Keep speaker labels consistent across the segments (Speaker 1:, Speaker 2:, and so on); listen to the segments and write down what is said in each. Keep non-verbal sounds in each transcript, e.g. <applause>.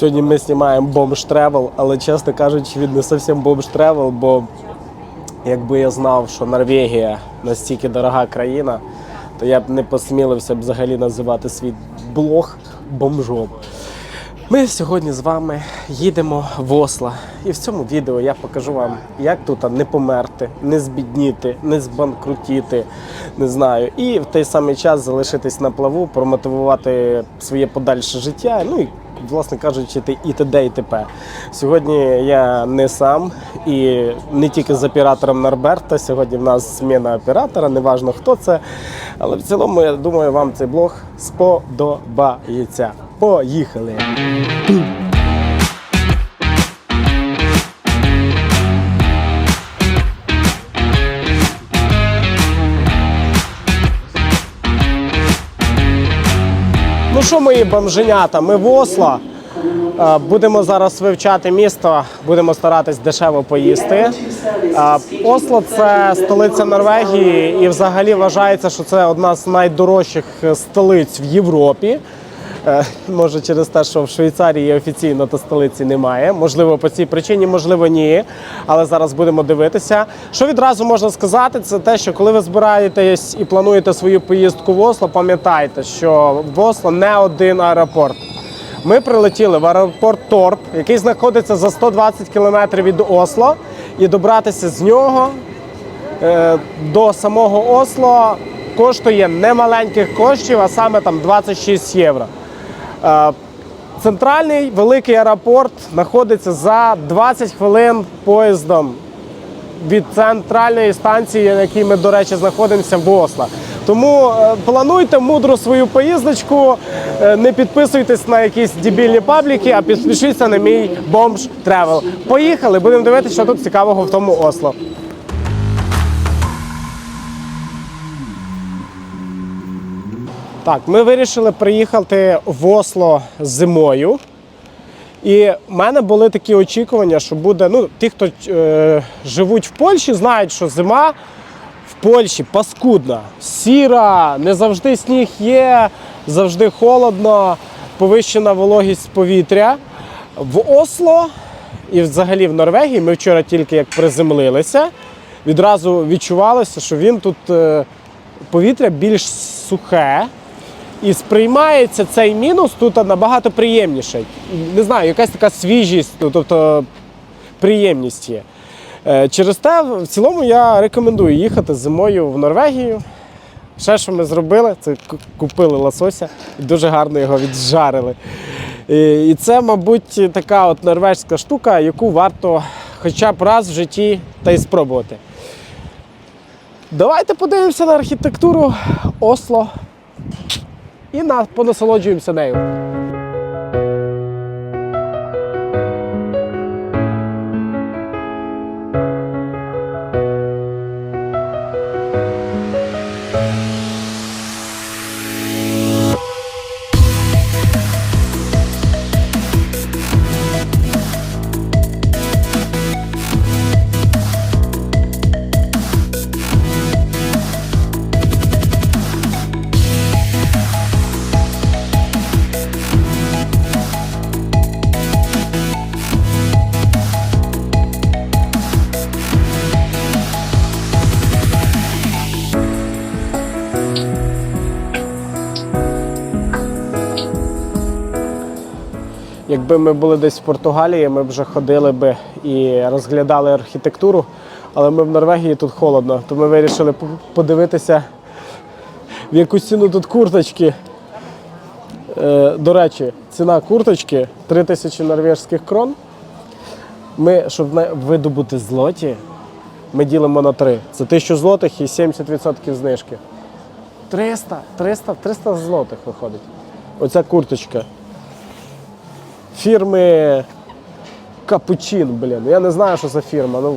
Speaker 1: Сьогодні ми знімаємо бомж тревел, але чесно кажучи, він не зовсім бомж тревел, бо якби я знав, що Норвегія настільки дорога країна, то я б не посмілився б взагалі називати свій блог бомжом. Ми сьогодні з вами їдемо в Осло. І в цьому відео я покажу вам, як тут не померти, не збідніти, не збанкрутіти, не знаю. І в той самий час залишитись на плаву, промотивувати своє подальше життя. Ну і, власне кажучи, і т.д. і т.п. Сьогодні я не сам і не тільки з оператором Норберта. Сьогодні в нас зміна оператора, неважно хто це. Але в цілому, я думаю, вам цей блог сподобається. Поїхали! Що, мої бомженята, ми в Осло. Е, Будемо зараз вивчати місто, будемо старатись дешево поїсти. Е, Осло це столиця Норвегії, і взагалі вважається, що це одна з найдорожчих е, столиць в Європі. Е, Може, через те, що в Швейцарії офіційно то столиці немає. Можливо, по цій причині, можливо, ні. Але зараз будемо дивитися. Що відразу можна сказати, це те, що коли ви збираєтесь і плануєте свою поїздку в Осло, пам'ятайте, що в Осло не один аеропорт. Ми прилетіли в аеропорт Торп, який знаходиться за 120 кілометрів від Осло, і добратися з нього е, до самого Осло коштує немаленьких коштів, а саме там 26 євро. Е, Центральний великий аеропорт знаходиться за 20 хвилин поїздом від центральної станції, на якій ми, до речі, знаходимося в Осло. Тому е, плануйте мудро свою поїздочку, е, не підписуйтесь на якісь дебільні пабліки, а підпишіться на мій бомж тревел. Поїхали, будемо дивитися, що тут цікавого в тому Осло. Так, ми вирішили приїхати в Осло зимою. І в мене були такі очікування, що буде. Ну, ті, хто е, живуть в Польщі, знають, що зима в Польщі паскудна, сіра, не завжди сніг є, завжди холодно, повищена вологість повітря. В Осло і взагалі в Норвегії ми вчора тільки як приземлилися, відразу відчувалося, що він тут е, повітря більш сухе. І сприймається цей мінус тут набагато приємніше. Не знаю, якась така свіжість, ну, тобто приємність є. Е, Через те, в цілому, я рекомендую їхати зимою в Норвегію. Ще, що ми зробили, це купили лосося і дуже гарно його віджарили. І це, мабуть, така от норвежська штука, яку варто хоча б раз в житті та й спробувати. Давайте подивимося на архітектуру Осло і на, понасолоджуємося нею. Якби ми були десь в Португалії, ми б вже ходили би і розглядали архітектуру, але ми в Норвегії тут холодно, то ми вирішили подивитися, в яку ціну тут курточки. Е, До речі, ціна курточки 3 тисячі норвежських крон. Ми, щоб видобути злоті, ми ділимо на 3. Це 1000 злотих і 70% знижки. 300, 300, 300 злотих виходить. Оця курточка фірми Капучин, блін. Я не знаю, що за фірма. Ну,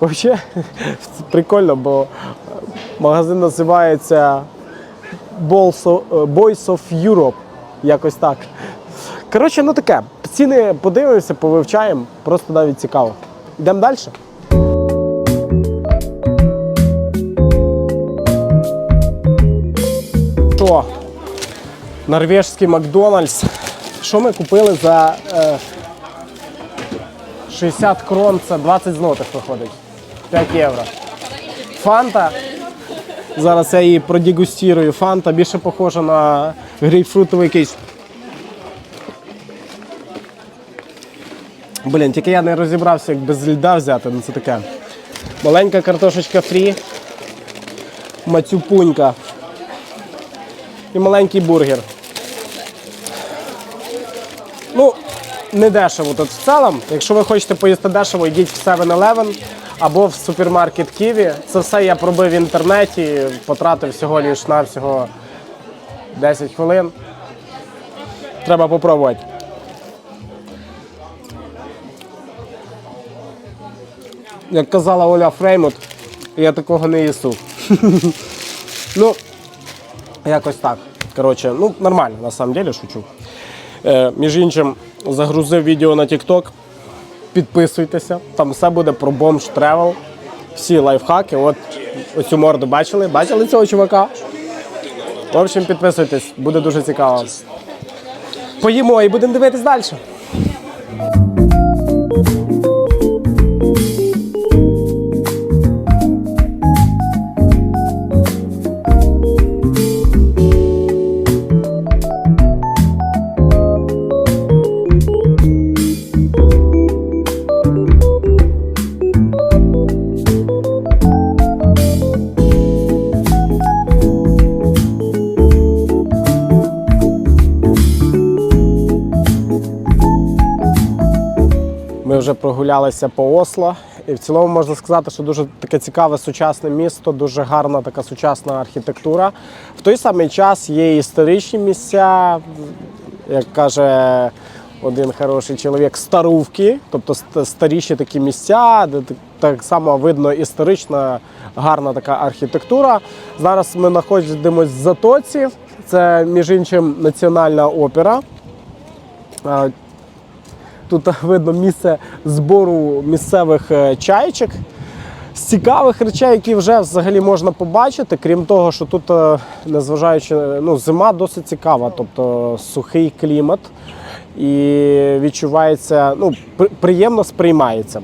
Speaker 1: взагалі, <laughs> прикольно, бо магазин називається е, Boys of Europe. Якось так. Коротше, ну таке. Ціни подивимося, повивчаємо, просто навіть цікаво. Йдемо далі. Що? Норвежський Макдональдс. Що ми купили за е, 60 крон, це 20 злотих виходить. 5 євро. Фанта. Зараз я її продегустірую. Фанта більше похожа на грейпфрутовий якийсь. Блін, тільки я не розібрався, як без льда взяти, ну це таке. Маленька картошечка фрі, мацюпунька і маленький бургер. Ну, не дешево тут в цілому. Якщо ви хочете поїсти дешево, йдіть в 7-Eleven або в супермаркет Ківі. Це все я пробив в інтернеті, потратив всього лиш навсього 10 хвилин. Треба попробувати. Як казала Оля Фреймут, я такого не їсу. <laughs> ну, якось так. Коротше, ну нормально, на самом деле шучу. Е, між іншим, загрузив відео на TikTok. Підписуйтеся, там все буде про бомж тревел. Всі лайфхаки. От оцю морду бачили? Бачили цього чувака? В общем, підписуйтесь, буде дуже цікаво. Поїмо і будемо дивитись далі. Прогулялися по Осло, і в цілому можна сказати, що дуже таке цікаве сучасне місто, дуже гарна така сучасна архітектура. В той самий час є історичні місця, як каже один хороший чоловік, старувки, тобто старіші такі місця, де так- само видно історична гарна така архітектура. Зараз ми знаходимося в Затоці. Це між іншим національна опера. Тут <laughs> видно місце збору місцевих е, чайчик. З цікавих речей, які вже взагалі можна побачити, крім того, що тут, е, незважаючи, ну, зима досить цікава, тобто сухий клімат і відчувається, ну, приємно сприймається.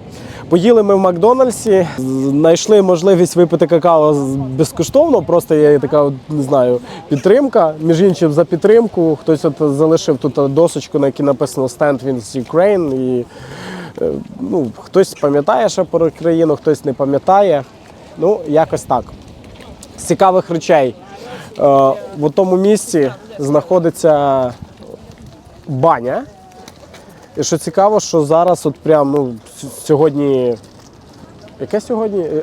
Speaker 1: Поїли ми в Макдональдсі, знайшли можливість випити какао безкоштовно, просто є така, не знаю, підтримка. Між іншим, за підтримку хтось от залишив тут досочку, на якій написано Stand with Ukraine. І е, ну, хтось пам'ятає ще про країну, хтось не пам'ятає. Ну, якось так. З цікавих речей. Е, в тому місці знаходиться баня. І що цікаво, що зараз, от прям ну, сьогодні, яке сьогодні? Е,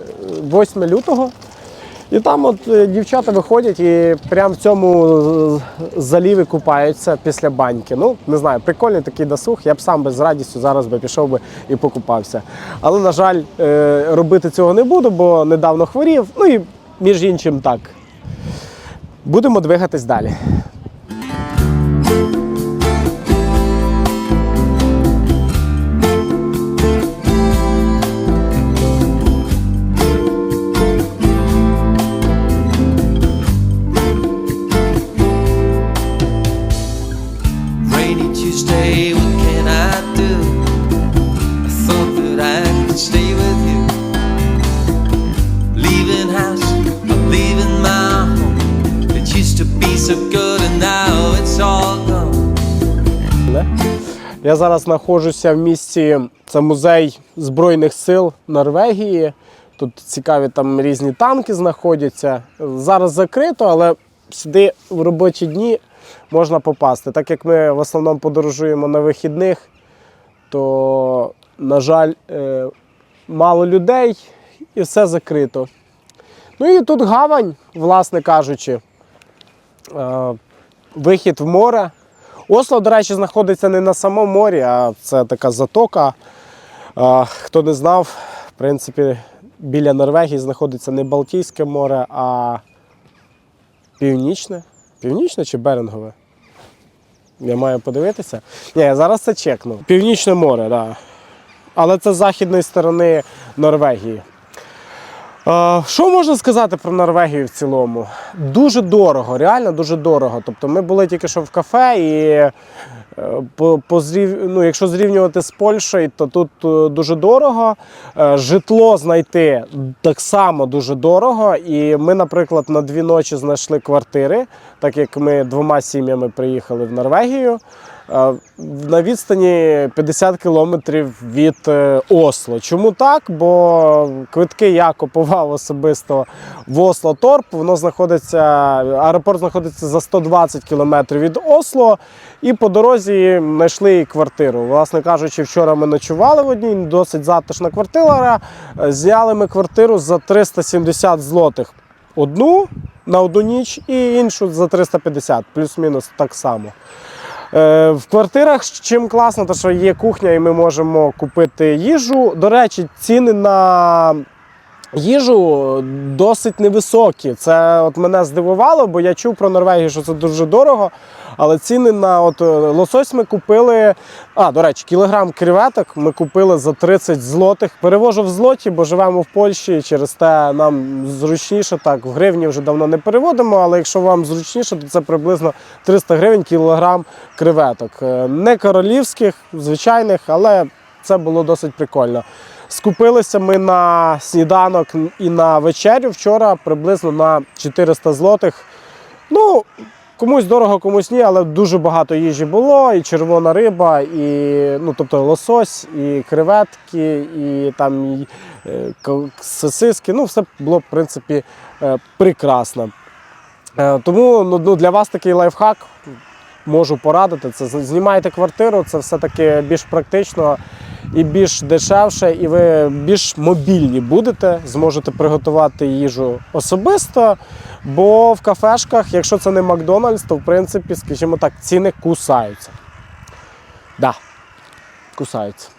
Speaker 1: 8 лютого. І там от е, дівчата виходять і прямо в цьому е, заліві купаються після баньки. Ну, не знаю, прикольний такий досуг. Я б сам би з радістю зараз би пішов би і покупався. Але, на жаль, е, робити цього не буду, бо недавно хворів. Ну і між іншим так. Будемо двигатись далі. Я зараз знаходжуся в місті, це музей Збройних сил Норвегії. Тут цікаві там різні танки знаходяться. Зараз закрито, але сюди в робочі дні можна попасти. Так як ми в основному подорожуємо на вихідних, то, на жаль, е, мало людей і все закрито. Ну і тут гавань, власне кажучи, Е, вихід в море. Осло, до речі, знаходиться не на самому морі, а це така затока. Хто не знав, в принципі, біля Норвегії знаходиться не Балтійське море, а Північне. Північне чи Берингове? Я маю подивитися. Ні, зараз це чекну. Північне море, так. Да. Але це з західної сторони Норвегії. Що можна сказати про Норвегію в цілому? Дуже дорого, реально дуже дорого. Тобто ми були тільки що в кафе і Е, По, по зрів... ну, якщо зрівнювати з Польщею, то тут е, дуже дорого. Е, Житло знайти так само дуже дорого. І ми, наприклад, на дві ночі знайшли квартири, так як ми двома сім'ями приїхали в Норвегію. На відстані 50 кілометрів від е, Осло. Чому так? Бо квитки я купував особисто в Осло Торп. Воно знаходиться, аеропорт знаходиться за 120 кілометрів від Осло. І по дорозі знайшли квартиру. Власне кажучи, вчора ми ночували в одній, досить затишна квартира. Е, Зняли ми квартиру за 370 злотих. Одну на одну ніч і іншу за 350, плюс-мінус так само. Е, В квартирах чим класно, то що є кухня, і ми можемо купити їжу. До речі, ціни на їжу досить невисокі. Це от мене здивувало, бо я чув про Норвегію, що це дуже дорого. Але ціни на от е, лосось ми купили. А, до речі, кілограм креветок ми купили за 30 злотих. Перевожу в злоті, бо живемо в Польщі. Через те нам зручніше так. В гривні вже давно не переводимо, але якщо вам зручніше, то це приблизно 300 гривень кілограм креветок. Е, Не королівських, звичайних, але це було досить прикольно. Скупилися ми на сніданок і на вечерю вчора приблизно на 400 злотих. Ну, комусь дорого, комусь ні, але дуже багато їжі було, і червона риба, і ну, тобто лосось, і креветки, і там і, е, сосиски. Ну, все було, в принципі, е, прекрасно. Е, Тому ну, ну, для вас такий лайфхак можу порадити. Це знімайте квартиру, це все-таки більш практично і більш дешевше, і ви більш мобільні будете, зможете приготувати їжу особисто. Бо в кафешках, якщо це не Макдональдс, то в принципі, скажімо так, ціни кусаються. Да, кусаються.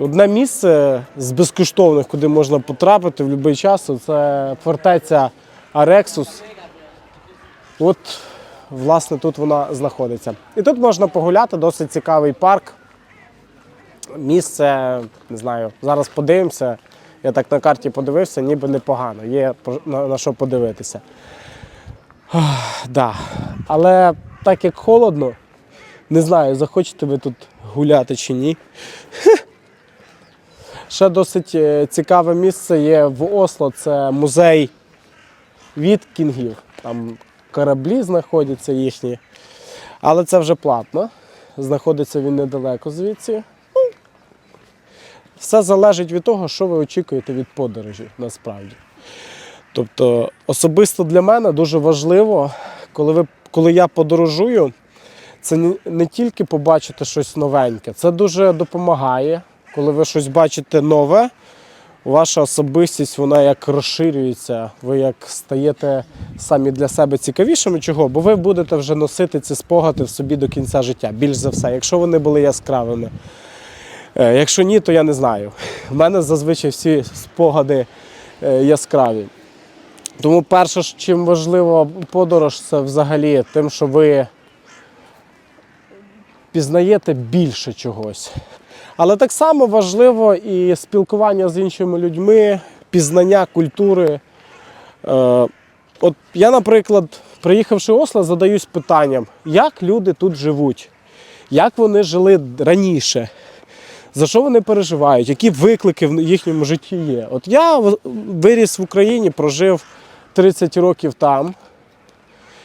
Speaker 1: Одне місце з безкоштовних, куди можна потрапити в будь-який час, це фортеця Арексус. От, власне, тут вона знаходиться. І тут можна погуляти, досить цікавий парк. Місце, не знаю, зараз подивимося. Я так на карті подивився, ніби непогано. Є на, що подивитися. Да. Але так як холодно, не знаю, захочете ви тут гуляти чи ні. Ще досить е, цікаве місце є в Осло. Це музей віткінгів. Там кораблі знаходяться їхні. Але це вже платно. Знаходиться він недалеко звідси. Ну, Все залежить від того, що ви очікуєте від подорожі насправді. Тобто, особисто для мене дуже важливо, коли, ви, коли я подорожую, це не тільки побачити щось новеньке, це дуже допомагає. Коли ви щось бачите нове, ваша особистість вона як розширюється, ви як стаєте самі для себе цікавішими. Чого? Бо ви будете вже носити ці спогади в собі до кінця життя, більш за все, якщо вони були яскравими. Е, Якщо ні, то я не знаю. У мене зазвичай всі спогади е, яскраві. Тому перше, чим важлива подорож, це взагалі тим, що ви пізнаєте більше чогось. Але так само важливо і спілкування з іншими людьми, пізнання культури. Е, от я, наприклад, приїхавши в Осло, задаюсь питанням, як люди тут живуть, як вони жили раніше, за що вони переживають, які виклики в їхньому житті є. От я виріс в Україні, прожив 30 років там.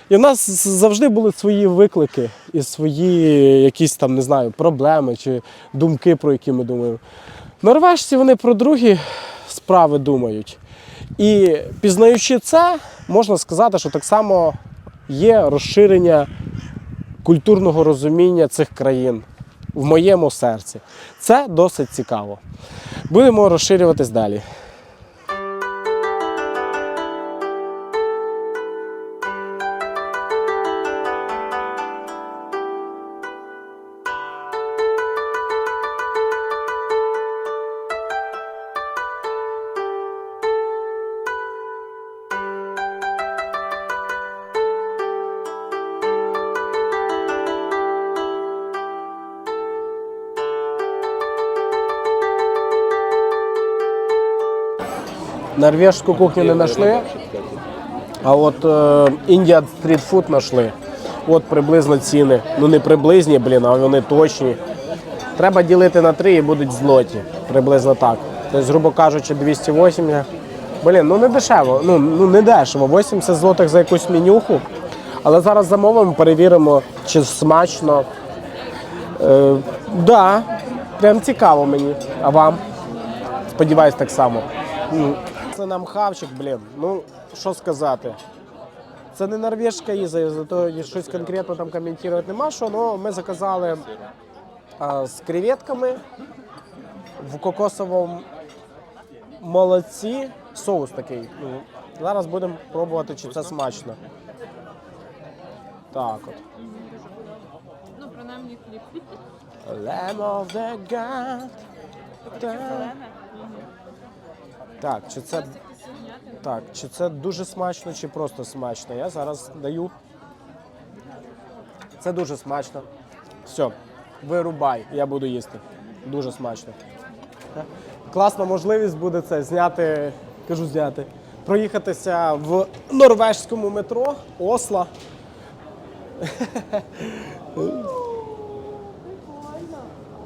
Speaker 1: І в нас завжди були свої виклики і свої якісь там, не знаю, проблеми чи думки, про які ми думаємо. Норвежці вони про другі справи думають. І пізнаючи це, можна сказати, що так само є розширення культурного розуміння цих країн в моєму серці. Це досить цікаво. Будемо розширюватись далі. Норвежську кухню не знайшли, а от Індія стрітфуд знайшли. От приблизно ціни. Ну не приблизні, блін, а вони точні. Треба ділити на три і будуть злоті. Приблизно так. Тобто, грубо кажучи, 280. Блін, ну не дешево. Ну, ну не дешево. 80 злотих за якусь менюху. Але зараз замовимо, перевіримо, чи смачно. Е, да, прям цікаво мені. А вам? Сподіваюсь, так само. Це нам хавчик, блін. Ну, що сказати. Це не норвежська їза, зато щось конкретно там коментувати нема що, але ми заказали а, з креветками в кокосовому молоці. Соус такий. Ну, Зараз будемо пробувати, чи це смачно. Так от.
Speaker 2: Ну, принаймні хліб.
Speaker 1: Lamb of the God.
Speaker 2: Зелене.
Speaker 1: Так, чи це так, чи це дуже смачно, чи просто смачно? Я зараз даю. Це дуже смачно. Все, вирубай, я буду їсти. Дуже смачно. Класна можливість буде це зняти, кажу зняти, проїхатися в норвежському метро Осла.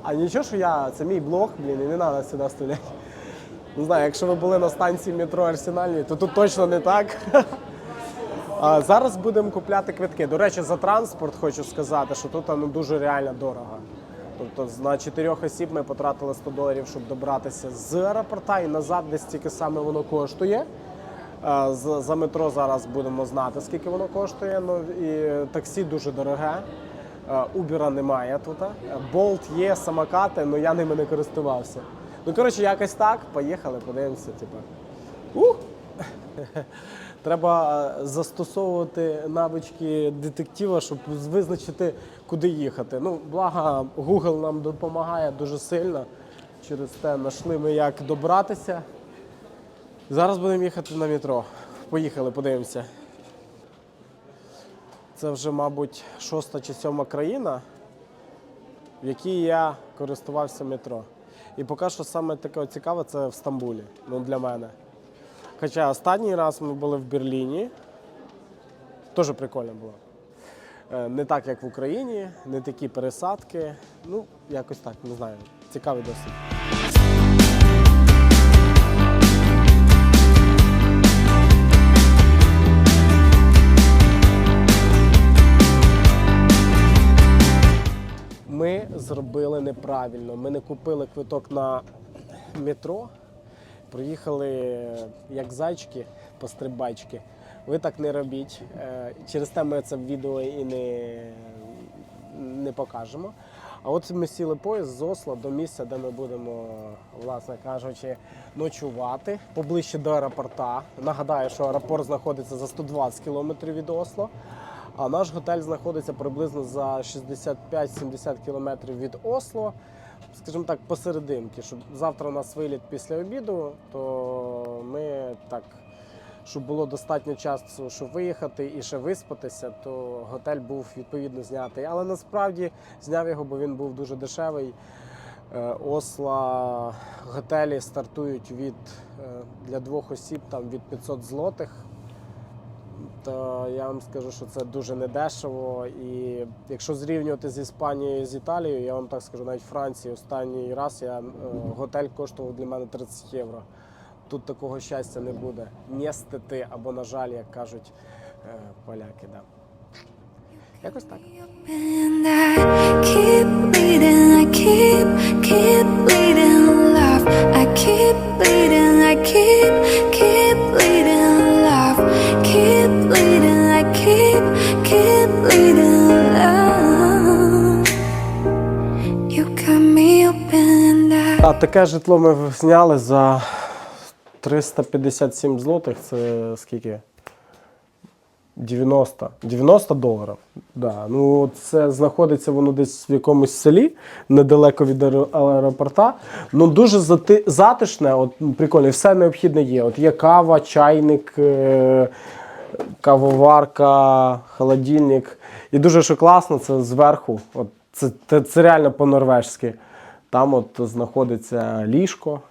Speaker 1: А нічого, що я, це мій блог, блін, і не треба сюди вставляти. Не знаю, якщо ви були на станції метро Арсенальній, то тут точно не так. <laughs> А зараз будемо купляти квитки. До речі, за транспорт хочу сказати, що тут ну, дуже реально дорого. Тобто на чотирьох осіб ми потратили 100 доларів, щоб добратися з аеропорта і назад, десь стільки саме воно коштує. За метро зараз будемо знати, скільки воно коштує. Ну і таксі дуже дороге. Убера немає тут. Болт є, самокати, але я ними не користувався. Ну, коротше, якось так. Поїхали, подивимося. Типу. Ух! <laughs> Треба е, застосовувати навички детектива, щоб визначити, куди їхати. Ну, благо, Google нам допомагає дуже сильно. Через те знайшли ми, як добратися. Зараз будемо їхати на метро. Поїхали, подивимося. Це вже, мабуть, шоста чи сьома країна, в якій я користувався метро. І поки що саме таке цікаве це в Стамбулі. Ну, для мене. Хоча останній раз ми були в Берліні. Теж прикольно було. Е, Не так, як в Україні, не такі пересадки. Ну, якось так, не знаю. Цікавий досвід. Неправильно. Ми не купили квиток на метро. Проїхали як зайчики пострибайчики. Ви так не робіть. Е, Через те ми це в відео і не, не покажемо. А от ми сіли поїзд з Осла до місця, де ми будемо, власне кажучи, ночувати поближче до аеропорта. Нагадаю, що аеропорт знаходиться за 120 кілометрів від Осло. А наш готель знаходиться приблизно за 65-70 кілометрів від Осло. Скажімо так, посерединки. Щоб завтра у нас виліт після обіду, то ми так, щоб було достатньо часу, щоб виїхати і ще виспатися, то готель був відповідно знятий. Але насправді зняв його, бо він був дуже дешевий. Е, Осла готелі стартують від е, для двох осіб там від 500 злотих то я вам скажу, що це дуже недешево. І якщо зрівнювати з Іспанією з Італією, я вам так скажу, навіть Франції останній раз я, е, готель коштував для мене 30 євро. Тут такого щастя не буде. Нєстити або, на жаль, як кажуть е, поляки. Да. Якось так. Таке житло ми зняли за 357 злотих. Це скільки? 90. 90 доларів. Да. Ну, це знаходиться воно десь в якомусь селі, недалеко від аеропорта. Ну, дуже зати- затишне, от, ну, прикольно, все необхідне є. От є кава, чайник, е- кавоварка, холодильник. І дуже що класно, це зверху. От, це, це, це реально по-норвежськи. Там от знаходиться ліжко.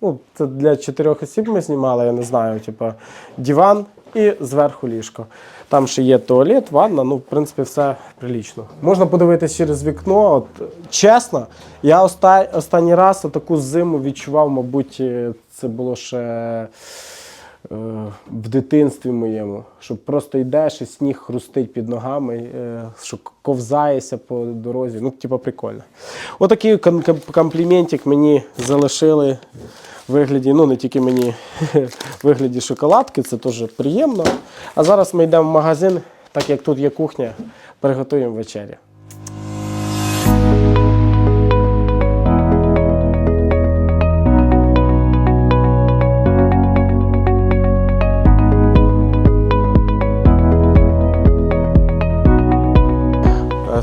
Speaker 1: Ну, це для чотирьох осіб ми знімали, я не знаю, типу, диван і зверху ліжко. Там ще є туалет, ванна, ну, в принципі, все прилічно. Можна подивитися через вікно. От, чесно, я останній раз таку зиму відчував, мабуть, е, це було ще в дитинстві моєму, що просто йдеш і сніг хрустить під ногами, е, що ковзаєшся по дорозі. Ну, типу, прикольно. Отакий ком- ком- компліментик мені залишили в вигляді, ну не тільки мені, <laughs> в вигляді шоколадки, це теж приємно. А зараз ми йдемо в магазин, так як тут є кухня, приготуємо вечерю.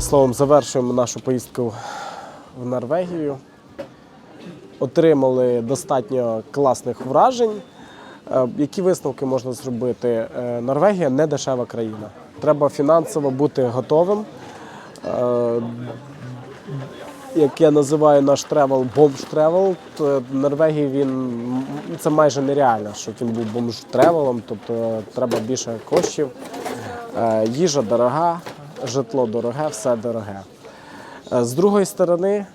Speaker 1: Словом, завершуємо нашу поїздку в Норвегію. Отримали достатньо класних вражень. Е, Які висновки можна зробити? Е, Норвегія не дешева країна. Треба фінансово бути готовим. Е, Як я називаю наш тревел бомж тревел, то в Норвегії він це майже нереально, щоб він був бомж тревелом, тобто треба більше коштів. Їжа дорога, житло дороге, все дороге. Е, З другої сторони, е,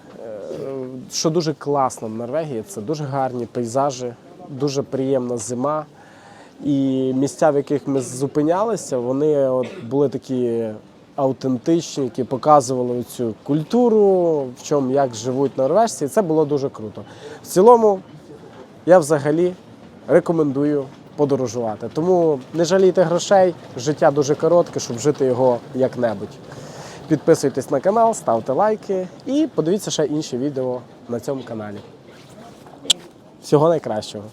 Speaker 1: що дуже класно в Норвегії, це дуже гарні пейзажі, дуже приємна зима. І місця, в яких ми зупинялися, вони от були такі автентичні, які показували цю культуру, в чому як живуть норвежці. І це було дуже круто. В цілому, я взагалі рекомендую подорожувати. Тому не жалійте грошей, життя дуже коротке, щоб жити його як-небудь. Підписуйтесь на канал, ставте лайки і подивіться ще інші відео на цьому каналі. Всього найкращого!